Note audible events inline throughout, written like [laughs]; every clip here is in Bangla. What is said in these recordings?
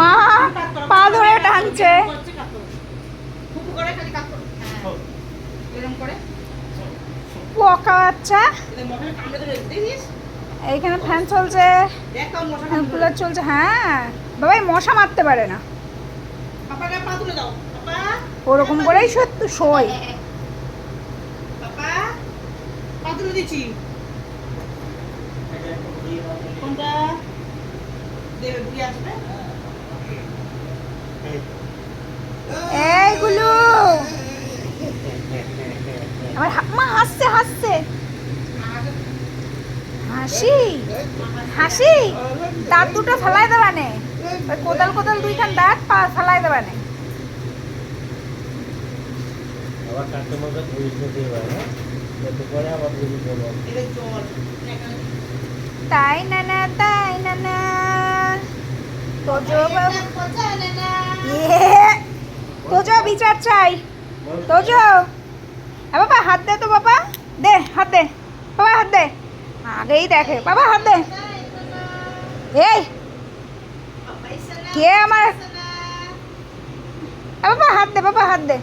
মা পা ধরে টানছে। হ্যাঁ। পোকা বাচ্চা। এইখানে ফ্যান চলছে। দেখ মশা কুলার চলছে হ্যাঁ। বাবাই মশা মারতে পারে না। ওরকম করেই সত্যি শোয় দিচ্ছি। কোনটা? দেবে বুড়ি আসবে? এইগুলো [laughs] আমার মা হাসছে হাসছে। হাসি? হাসি? দাঁত দুটো ফেলাই দেবানে ওই কোদাল কোদাল দুইখান দাঁত পা ফেলাই দেবানে আবার কাস্টমারকে ধরিয়ে দিতে পারে যাতে করে আবার জল। এখানে তাই না না তাই না না। তোজো বাবু ইয়ে। তোজো বিচার চাই। তোজো এ বাবা হাত দে তো বাবা। দে হাত দে। বাবা হাত দে। আগেই দেখে। বাবা হাত দে। এই। কে আমার বাবা হাত দে বাবা হাত দে।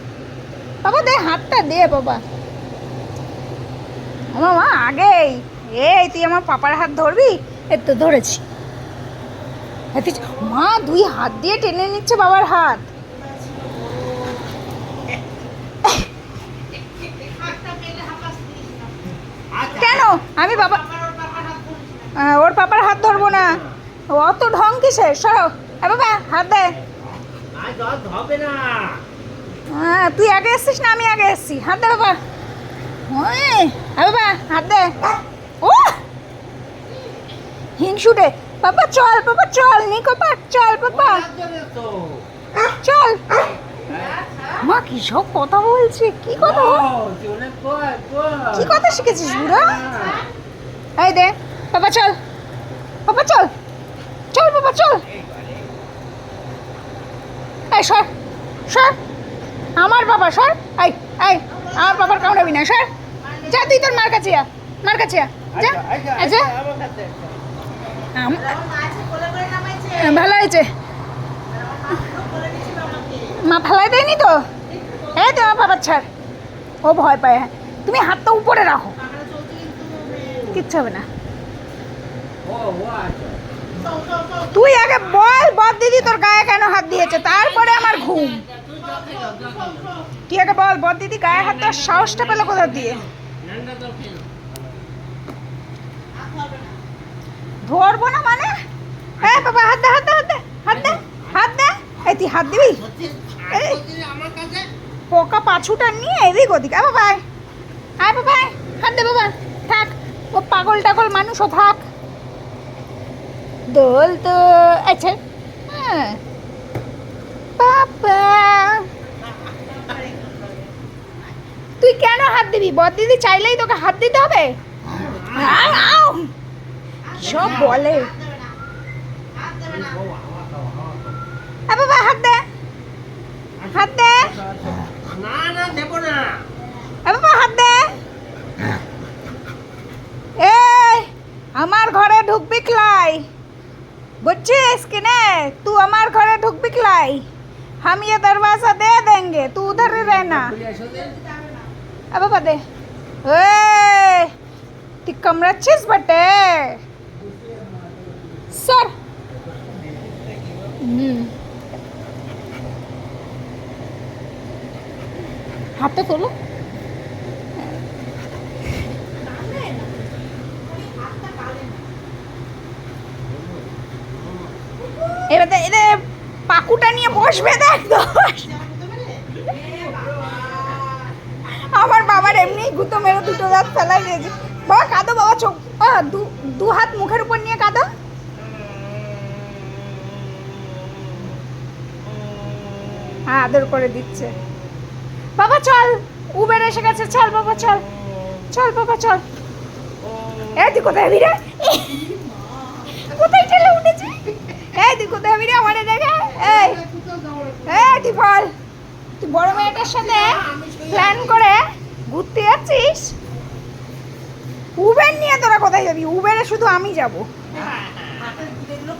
বাবা দে হাতটা দে বাবা। ও মামা আগেই। এই তুই আমার পাপার হাত ধরবি? এই তো ধরেছি। মা দুই হাত দিয়ে টেনে নিচ্ছে বাবার হাত। কেন? আমি বাবা ওর পাপার হাত ধরবো না। অত ঢং কিসে সরো। বাবা হাত দে। হ্যাঁ তুই আগে এসছিস না? আমি আগে এসছি। হাত দে বাবা। এ বাবা হাত দে। ও হিংসুটে, বাবা চল বাবা চল, নিকো পা, চল, বাবা। চল। মা, কি সব কথা বলছে? কি কথা? কি কথা শিখেছিস, বুড়া? এই দে, বাবা চল বাবা চল চল, বাবা চল। এই, সর সর। আমার বাবা, সর। এই এই, আমার বাবার কামড়াবি না, সর। যা, তুই তোর মার কাছে মার কাছে যা মা ফেলাই দেয়নি তো? এই তো বাবার ছাড়। ও ভয় পায় হ্যাঁ। তুমি হাতটা উপরে রাখো। কিচ্ছু হবে না। তুই আগে বল বল দিদি তোর গায়ে কেন হাত দিয়েছে? তারপরে আমার ঘুম। তুই আগে বল বল দিদি গায়ে হাত দেওয়ার সাহসটা পেল কোথা দিয়ে নান্ডা তো খেল হাত ধরবে না ধরবো না মানে? হ্যাঁ বাবা, হাত দে হাত দে হাত দে হাত দে, হাত এই, তুই হাত দিবি? পোকা পাছুটা নিয়ে এদিক ওদিক। আয়, বাবা আয়। বাবা হাত দে, বাবা, থাক। ও পাগল টাগল মানুষও থাক। দোল তো আচ্ছা হ্যাঁ। বাবা। তুই কেন হাত দিবি? বদ দিদি চাইলেই তোকে হাত দিতে হবে। সব বলে হাত দেবে না ও হাওয়া খাও হাওয়া খাও এ বাবা হাত দে হাত দে না না দেবো না এ বাবা হাত দে এই আমার ঘরে ঢুকবি ক্লাই বুঝছিস कि नहीं तू আমার ঘরে ঢুকবি ক্লাই हम ये दरवाजा दे देंगे तू उधर ही रहना খুলে আসো দে এ বাবা দে এই সর হুম। হাতটা তোলো। এবার এদের পাকুটা নিয়ে বসবে, দেখ আমার বাবার এমনি গুতো মেরে দুটো দাঁত ফেলাই দিয়েছে। বাবা, কাঁদো বাবা, চোখ। দু হাত মুখের উপর নিয়ে কাঁদো। হ্যাঁ আদর করে দিচ্ছে। বাবা চল। উবের এসে গেছে। চল বাবা চল। চল বাবা চল। এই তুই কোথায় যাবি রে? কোথায় চলে উঠেছি? এই তুই কোথায় যাবি রে? আমার দেখে। এই। এই তুই বল। তুই বড় মেয়েটার সাথে প্ল্যান করে ঘুরতে যাচ্ছিস? উবের নিয়ে তোরা কোথায় যাবি? উবেরে শুধু আমি যাব। হাতের যেগুলো